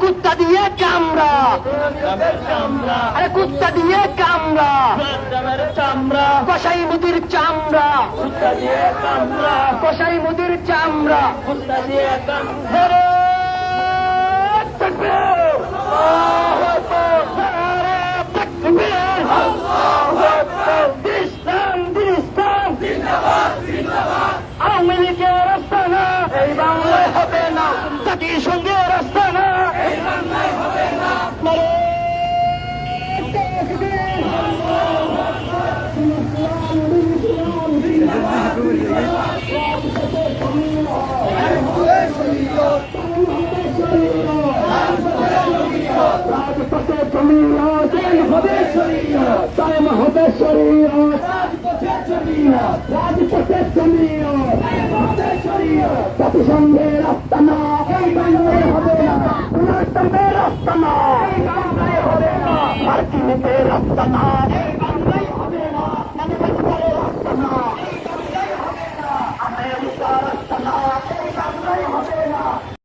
কুত্তা দিয়ে কামড়া আরে কুত্তা দিয়ে কামড়া মুদির চামড়া কসাই মুদির চামড়া তাকবীর! আল্লাহু আকবার! নারে তাকবীর! দিন ইসলাম, দিন ইসলাম! আওয়ামী লীগের এই বাংলায় হবে না জাতিসংঘের টাইম হবে শরীয় রাজপথে শরীয় জাতিসংঘের রাস্তা না এই বাংলায় হবে না। রাস্তা না